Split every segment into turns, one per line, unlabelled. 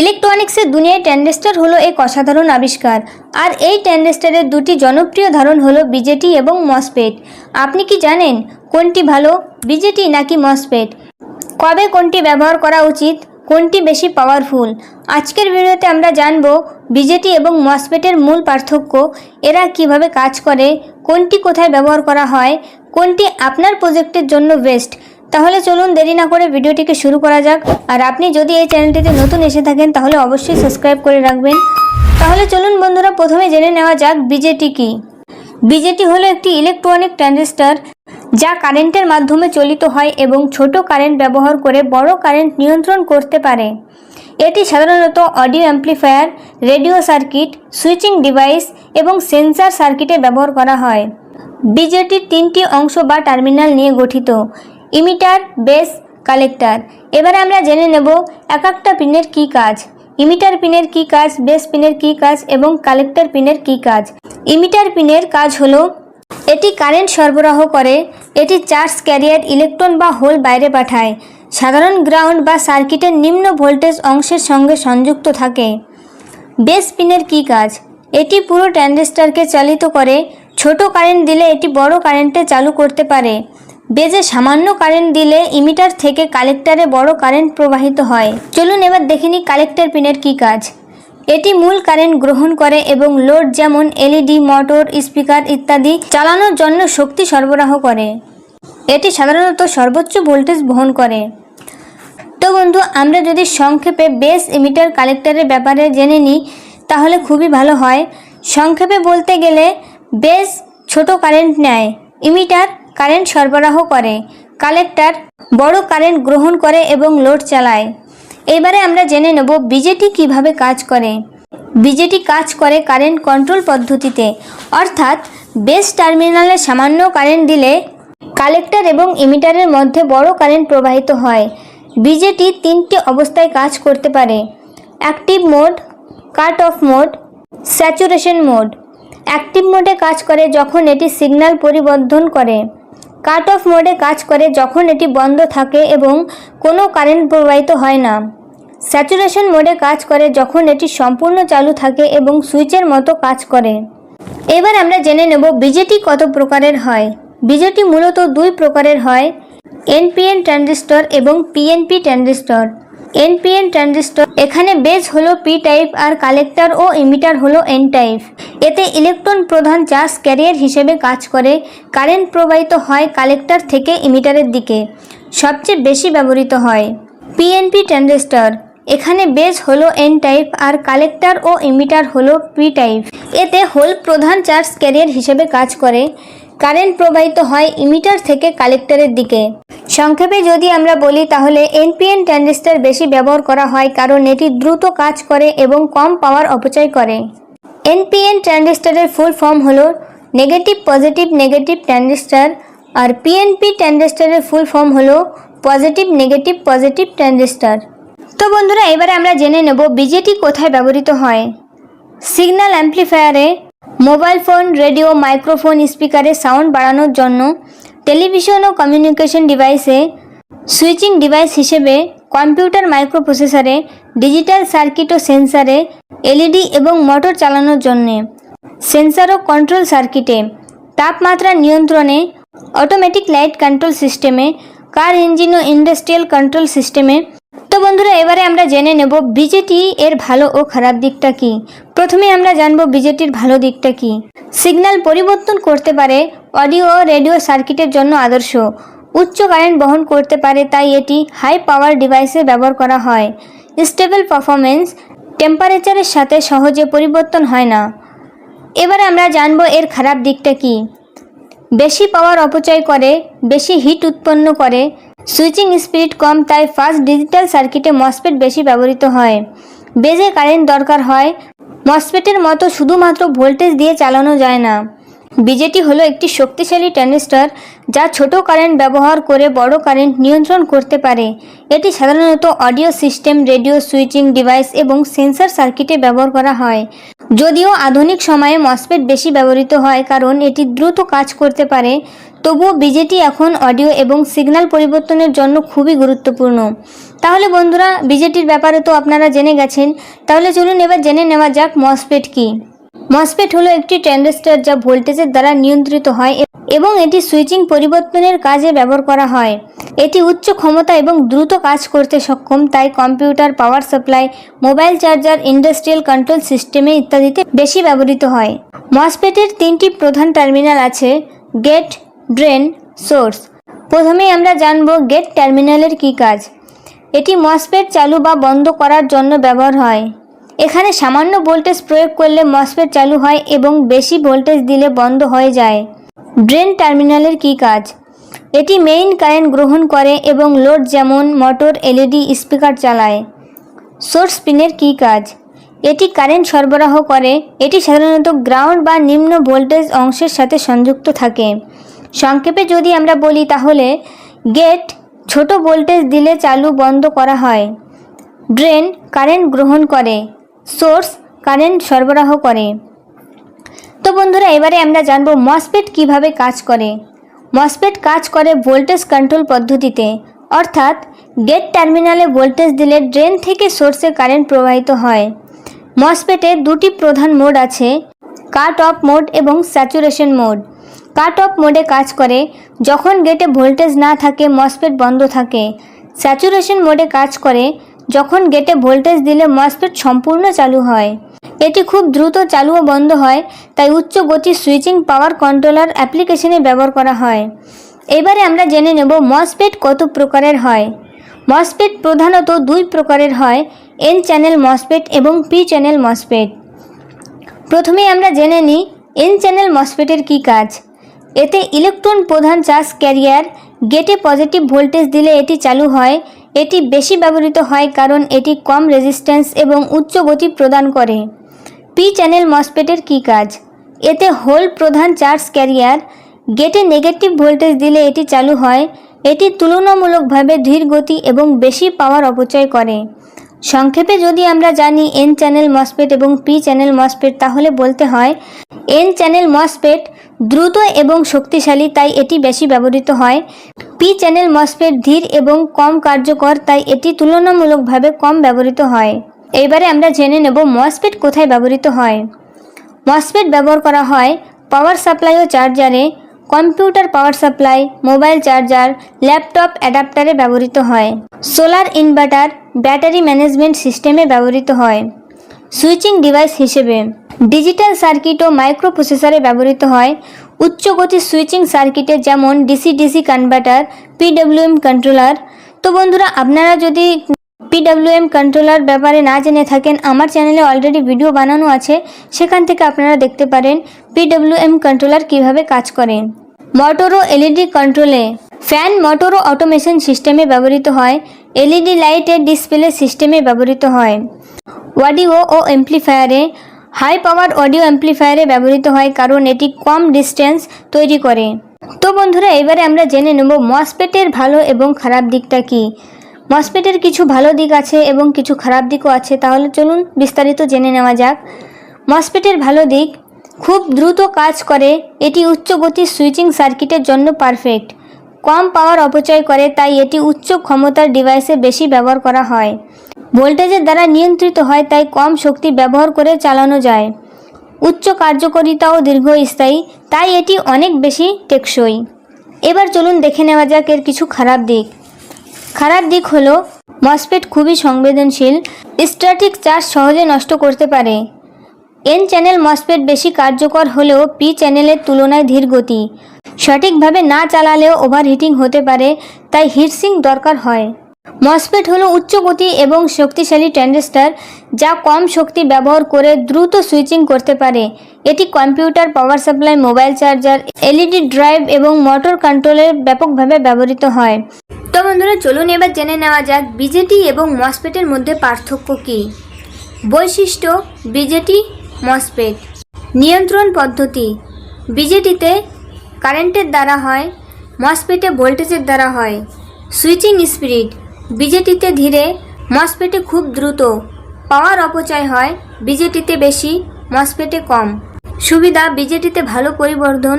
ইলেকট্রনিক্সের দুনিয়ায় ট্যান্ডেস্টার হলো এক অসাধারণ আবিষ্কার। আর এই ট্যান্ডেস্টারের দুটি জনপ্রিয় ধারণ হলো বিজেটি এবং মসপেট আপনি কি জানেন কোনটি ভালো, বিজেটি নাকি মসপেট কবে কোনটি ব্যবহার করা উচিত, কোনটি বেশি পাওয়ারফুল আজকের ভিডিওতে আমরা জানব বিজেটি এবং মসপেটের মূল পার্থক্য, এরা কীভাবে কাজ করে, কোনটি কোথায় ব্যবহার করা হয়, কোনটি আপনার প্রজেক্টের জন্য বেস্ট তাহলে চলুন দেরি না করে ভিডিওটিকে শুরু করা যাক। আর আপনি যদি এই চ্যানেলটিতে নতুন এসে থাকেন, তাহলে অবশ্যই সাবস্ক্রাইব করে রাখবেন। তাহলে চলুন বন্ধুরা, প্রথমে জেনে নেওয়া যাক বিজেটি কি। বিজেটি হলো একটি ইলেকট্রনিক ট্রানজিস্টার যা কারেন্টের মাধ্যমে চলিত হয় এবং ছোট কারেন্ট ব্যবহার করে বড় কারেন্ট নিয়ন্ত্রণ করতে পারে। এটি সাধারণত audio amplifier, radio circuit, switching device এবং সেন্সার সার্কিটে ব্যবহার করা হয়। বিজেটির তিনটি অংশ বা টার্মিনাল নিয়ে গঠিত। Emitter, base, collector. এবারে আমরা জেনে নেব এক একটা পিনের কী কাজ। ইমিটার পিনের কী কাজ, বেস পিনের কী কাজ এবং কালেক্টর পিনের কী কাজ। ইমিটার পিনের কাজ হলো, এটি কারেন্ট সরবরাহ করে, এটি চার্জ ক্যারিয়ার ইলেকট্রন বা হোল বাইরে পাঠায়। সাধারণ গ্রাউন্ড বা সার্কিটের নিম্ন ভোল্টেজ অংশের সঙ্গে সংযুক্ত থাকে। বেস পিনের কী কাজ? এটি পুরো ট্রানজিস্টরকে চালিত করে, ছোট কারেন্ট দিলে এটি বড় কারেন্টে চালু করতে পারে। বেজে সামান্য কারেন্ট দিলে ইমিটার থেকে কালেক্টরে বড় কারেন্ট প্রবাহিত হয়। চলুন এবার দেখে নিই কালেক্টর পিনের কী কাজ। এটি মূল কারেন্ট গ্রহণ করে এবং লোড যেমন এলইডি মোটর স্পিকার ইত্যাদি চালানোর জন্য শক্তি সরবরাহ করে। এটি সাধারণত সর্বোচ্চ ভোল্টেজ বহন করে। তো বন্ধু, আমরা যদি সংক্ষেপে বেস ইমিটার কালেক্টরের ব্যাপারে জেনে নিই, তাহলে খুবই ভালো হয়। সংক্ষেপে বলতে গেলে বেস ছোট কারেন্ট নেয় ইমিটার কারেন্ট সরবরাহ করে। কালেক্টর বড় কারেন্ট গ্রহণ করে এবং লোড চালায়। এবারে আমরা জেনে নেব বিজেটি কীভাবে কাজ করে। বিজেটি কাজ করে কারেন্ট কন্ট্রোল পদ্ধতিতে। অর্থাৎ বেস টার্মিনালে সামান্য কারেন্ট দিলে কালেক্টর এবং ইমিটারের মধ্যে বড় কারেন্ট প্রবাহিত হয়। বিজেটি তিনটি অবস্থায় কাজ করতে পারে। Active mode, cut off mode, saturation mode. Active মোডে কাজ করে যখন এটি সিগন্যাল পরিবর্ধন করে। কাট অফ মোডে কাজ করে যখন এটি বন্ধ থাকে এবং কোনো কারেন্ট প্রবাহিত হয় না। স্যাচুরেশন মোডে কাজ করে যখন এটি সম্পূর্ণ চালু থাকে এবং সুইচের মতো কাজ করে। এবার আমরা জেনে নেব বিজেটি কত প্রকারের হয়। বিজেটি মূলত দুই প্রকারের হয়। এনপিএন ট্রানজিস্টর এবং পিএনপি ট্রানজিস্টর। এনপিএন ট্রানজিস্টর এখানে বেস হলো পি টাইপ আর কালেক্টর ও ইমিটার হলো এন টাইপ এতে ইলেকট্রন প্রধান চার্জ ক্যারিয়ার হিসেবে কাজ করে। কারেন্ট প্রবাহিত হয় কালেক্টর থেকে ইমিটারের দিকে। সবচেয়ে বেশি ব্যবহৃত হয়। পিএনপি ট্রানজিস্টর এখানে বেস হলো এন টাইপ আর কালেক্টর ও ইমিটার হলো পি টাইপ এতে হোল প্রধান চার্জ ক্যারিয়ার হিসেবে কাজ করে। কারেন্ট প্রবাহিত হয় ইমিটার থেকে কালেক্টরের দিকে। সংক্ষেপে যদি আমরা বলি, তাহলে এনপিএন ট্রানজিস্টর বেশি ব্যবহার করা হয় কারণ এটি দ্রুত কাজ করে এবং কম পাওয়ার অপচয় করে। এনপিএন ট্রানজিস্টরের ফুল ফর্ম হল নেগেটিভ পজিটিভ নেগেটিভ ট্রানজিস্টর আর পিএনপি ট্রানজিস্টরের ফুল ফর্ম হল পজিটিভ নেগেটিভ পজিটিভ ট্রানজিস্টর। তো বন্ধুরা, এবারে আমরা জেনে নেব বিজেটি কোথায় ব্যবহৃত হয়। সিগন্যাল অ্যাম্প্লিফায়ারে মোবাইল ফোন, রেডিও, মাইক্রোফোন, স্পিকারে সাউন্ড বাড়ানোর জন্য টেলিভিশন ও কমিউনিকেশন ডিভাইসে সুইচিং ডিভাইস হিসেবে কম্পিউটার মাইক্রোপ্রসেসরে, ডিজিটাল সার্কিট ও সেন্সারে, এলইডি এবং মোটর চালানোর জন্যে, সেন্সার ও কন্ট্রোল সার্কিটে, তাপমাত্রা নিয়ন্ত্রণে, অটোমেটিক লাইট কন্ট্রোল সিস্টেমে কার ইঞ্জিন ও ইন্ডাস্ট্রিয়াল কন্ট্রোল সিস্টেমে তো বন্ধুরা, এবারে আমরা জেনে নেব বিজেটি এর ভালো ও খারাপ দিকটা কি। প্রথমে আমরা জানব বিজেটির ভালো দিকটা কি। সিগন্যাল পরিবর্তন করতে পারে অডিও ও রেডিও সার্কিটের জন্য আদর্শ। উচ্চ কারেন্ট বহন করতে পারে, তাই এটি হাই পাওয়ার ডিভাইসে ব্যবহার করা হয়। স্টেবল পারফরমেন্স টেম্পারেচারের সাথে সহজে পরিবর্তন হয় না। এবারে আমরা জানব এর খারাপ দিকটা কি। বেশি পাওয়ার অপচয় করে, বেশি হিট উৎপন্ন করে সুইচিং স্পিড কম, তাই ফাস্ট ডিজিটাল সার্কিটে মসপেট বেশি ব্যবহৃত হয়। বেজে কারেন্ট দরকার হয়। মসপেটের মতো শুধুমাত্র ভোল্টেজ দিয়ে চালানো যায় না। বিজেটি হলো একটি শক্তিশালী ট্রানজিস্টর যা ছোট কারেন্ট ব্যবহার করে বড় কারেন্ট নিয়ন্ত্রণ করতে পারে। এটি সাধারণত audio system, radio switching device এবং সেন্সর সার্কিটে ব্যবহার করা হয়। যদিও আধুনিক সময়ে মসপেট বেশি ব্যবহৃত হয় কারণ এটি দ্রুত কাজ করতে পারে, তবুও বিজেটি এখন অডিও এবং সিগন্যাল পরিবর্তনের জন্য খুবই গুরুত্বপূর্ণ। তাহলে বন্ধুরা, বিজেটির ব্যাপারে তো আপনারা জেনে গেছেন, তাহলে চলুন এবার জেনে নেওয়া যাক মসপেট কি। মসপেট হলো একটি ট্রানজিস্টর যা ভোল্টেজের দ্বারা নিয়ন্ত্রিত হয় এবং এটি সুইচিং পরিবর্তনের কাজে ব্যবহার করা হয়। এটি উচ্চ ক্ষমতা এবং দ্রুত কাজ করতে সক্ষম, তাই computer, power supply, mobile charger, industrial control সিস্টেমে ইত্যাদিতে বেশি ব্যবহৃত হয়। মসপেটের তিনটি প্রধান টার্মিনাল আছে, গেট, ড্রেন, সোর্স। প্রথমেই আমরা জানব গেট টার্মিনালের কী কাজ। এটি মসপেট চালু বা বন্ধ করার জন্য ব্যবহার হয়। এখানে সামান্য ভোল্টেজ প্রয়োগ করলে মসপেট চালু হয় এবং বেশি ভোল্টেজ দিলে বন্ধ হয়ে যায়। ড্রেন টার্মিনালের কী কাজ? এটি মেইন কারেন্ট গ্রহণ করে এবং লোড যেমন মোটর এলইডি স্পিকার চালায়। সোর্স পিনের কী কাজ? এটি কারেন্ট সরবরাহ করে। এটি সাধারণত গ্রাউন্ড বা নিম্ন ভোল্টেজ অংশের সাথে সংযুক্ত থাকে। সংক্ষেপে যদি আমরা বলি তাহলে গেট ছোট ভোল্টেজ দিলে চালু বন্ধ করা হয়। ড্রেন কারেন্ট গ্রহণ করে। সোর্স কারেন্ট সরবরাহ করে। তো বন্ধুরা, এবারে আমরা জানব মসপেট কীভাবে কাজ করে। মসপেট কাজ করে ভোল্টেজ কন্ট্রোল পদ্ধতিতে। অর্থাৎ গেট টার্মিনালে ভোল্টেজ দিলে ড্রেন থেকে সোর্সে কারেন্ট প্রবাহিত হয়। মসপেটে দুটি প্রধান মোড আছে, কাট অফ মোড এবং স্যাচুরেশন মোড। কাট অফ মোডে কাজ করে, যখন গেটে ভোল্টেজ না থাকে মসপেট বন্ধ থাকে। স্যাচুরেশন মোডে কাজ করে যখন গেটে ভোল্টেজ দিলে মসপেট সম্পূর্ণ চালু হয়। এটি খুব দ্রুত চালু ও বন্ধ হয়, তাই উচ্চ গতির সুইচিং পাওয়ার কন্ট্রোলার অ্যাপ্লিকেশনে ব্যবহার করা হয়। এবারে আমরা জেনে নেব মসপেট কত প্রকারের হয়। মসপেট প্রধানত দুই প্রকারের হয় এন চ্যানেল মসপেট এবং পি চ্যানেল মসপেট প্রথমে আমরা জেনে নিই এন চ্যানেল মসপেটের কী কাজ। এতে ইলেকট্রন প্রধান চার্জ ক্যারিয়ার, গেটে পজিটিভ ভোল্টেজ দিলে এটি চালু হয় এটি বেশি ব্যবহৃত হয় কারণ এটি কম রেজিস্ট্যান্স এবং উচ্চ গতি প্রদান করে। পি চ্যানেল মসপেটের কী কাজ? এতে হোল প্রধান চার্জ ক্যারিয়ার গেটে নেগেটিভ ভোল্টেজ দিলে এটি চালু হয়। এটি তুলনামূলকভাবে ধীর গতি এবং বেশি পাওয়ার অপচয় করে। সংক্ষেপে যদি আমরা জানি এন চ্যানেল মসপেট এবং পি চ্যানেল মসপেট তাহলে বলতে হয় এন চ্যানেল মসপেট দ্রুত এবং শক্তিশালী, তাই এটি বেশি ব্যবহৃত হয়। পি চ্যানেল মসপেট ধীর এবং কম কার্যকর, তাই এটি তুলনামূলকভাবে কম ব্যবহৃত হয়। এইবারে আমরা জেনে নেব মসপেট কোথায় ব্যবহৃত হয়। মসপেট ব্যবহার করা হয় পাওয়ার সাপ্লাই ও চার্জারে computer power supply mobile charger laptop অ্যাডাপ্টারে ব্যবহৃত হয়। সোলার ইনভার্টার ব্যাটারি ম্যানেজমেন্ট সিস্টেমে ব্যবহৃত হয়। সুইচিং ডিভাইস হিসেবে ডিজিটাল সার্কিট ও মাইক্রোপ্রসেসরে ব্যবহৃত হয়। উচ্চ গতির সুইচিং সার্কিটে যেমন DC DC converter, PWM controller. তো বন্ধুরা, আপনারা যদি পিডব্লিউএম কন্ট্রোলার ব্যাপারে না জেনে থাকেন, আমার চ্যানেলে অলরেডি ভিডিও বানানো আছে, সেখান থেকে আপনারা দেখতে পারেন পিডব্লিউএম কন্ট্রোলার কীভাবে কাজ করে। মোটর ও এলইডি কন্ট্রোলে ফ্যান, মোটর ও অটোমেশন সিস্টেমে ব্যবহৃত হয়। এলইডি লাইটের ডিসপ্লে সিস্টেমে ব্যবহৃত হয়। অডিও ও এমপ্লিফায়ারে হাই পাওয়ার অডিও অ্যাম্প্লিফায়ারে ব্যবহৃত হয় কারণ এটি কম ডিস্টেন্স তৈরি করে। তো বন্ধুরা, এবারে আমরা জেনে নেব মসপেটের ভালো এবং খারাপ দিকটা কি। মসপেটের কিছু ভালো দিক আছে এবং কিছু খারাপ দিকও আছে, তাহলে চলুন বিস্তারিত জেনে নেওয়া যাক। মসপেটের ভালো দিক, খুব দ্রুত কাজ করে, এটি উচ্চ গতির সুইচিং সার্কিটের জন্য পারফেক্ট কম পাওয়ার অপচয় করে, তাই এটি উচ্চ ক্ষমতার ডিভাইসে বেশি ব্যবহার করা হয়। ভোল্টেজের দ্বারা নিয়ন্ত্রিত হয়, তাই কম শক্তি ব্যবহার করে চালানো যায়। উচ্চ কার্যকারিতা ও দীর্ঘস্থায়ী, তাই এটি অনেক বেশি টেকসই। এবার চলুন দেখে নেওয়া যাক এর কিছু খারাপ দিক। খারাপ দিক হলো মসপেট খুবই সংবেদনশীল স্ট্যাটিক চার্জ সহজে নষ্ট করতে পারে। এন চ্যানেল মসপেট বেশি কার্যকর হলেও পি চ্যানেলের তুলনায় ধীর গতি। সঠিকভাবে না চালালেও ওভারহিটিং হতে পারে, তাই হিটসিং দরকার হয়। মসপেট হলো উচ্চ গতি এবং শক্তিশালী ট্যান্ডেস্টার যা কম শক্তি ব্যবহার করে দ্রুত সুইচিং করতে পারে। এটি computer power supply mobile charger LED drive এবং মোটর কন্ট্রোলের ব্যাপকভাবে ব্যবহৃত হয়। তো বন্ধুরা, চলুন এবার জেনে নেওয়া যাক বিজেটি এবং মসপেটের মধ্যে পার্থক্য কী। বৈশিষ্ট্য বিজেটি মসপেট নিয়ন্ত্রণ পদ্ধতি। বিজেটিতে কারেন্টের দ্বারা হয় মসপেটে ভোল্টেজের দ্বারা হয়। সুইচিং স্পিড বিজেটিতে ধীরে মসপেটে খুব দ্রুত। পাওয়ার অপচয় হয়, বিজেটিতে বেশি মসপেটে কম। সুবিধা, বিজেটিতে ভালো পরিবর্ধন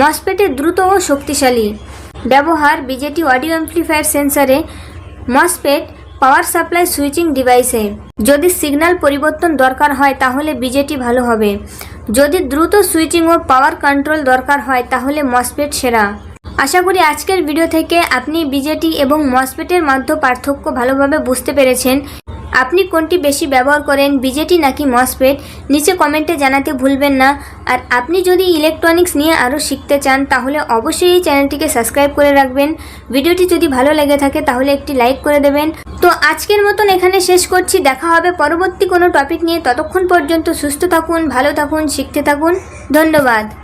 মসপেটে দ্রুত ও শক্তিশালী। ব্যবহার, বিজেটি অডিও অ্যাম্প্লিফায়ার সেন্সারে মসপেট পাওয়ার সাপ্লাই সুইচিং ডিভাইসে। যদি সিগন্যাল পরিবর্তন দরকার হয়, তাহলে বিজেটি ভালো হবে। যদি দ্রুত সুইচিং ও পাওয়ার কন্ট্রোল দরকার হয়, তাহলে মসপেট সেরা। আশা করি আজকের ভিডিও থেকে আপনি বিজেটি এবং মসপেটের মধ্যে পার্থক্য ভালোভাবে বুঝতে পেরেছেন। আপনি কোনটি বেশি ব্যবহার করেন, বিজেটি নাকি মসপেট নিচে কমেন্টে জানাতে ভুলবেন না। আর আপনি যদি ইলেকট্রনিক্স নিয়ে আরও শিখতে চান, তাহলে অবশ্যই এই চ্যানেলটিকে সাবস্ক্রাইব করে রাখবেন। ভিডিওটি যদি ভালো লেগে থাকে, তাহলে একটি লাইক করে দেবেন। তো আজকের মতন এখানে শেষ করছি। দেখা হবে পরবর্তী কোনো টপিক নিয়ে। ততক্ষণ পর্যন্ত সুস্থ থাকুন, ভালো থাকুন, শিখতে থাকুন। ধন্যবাদ।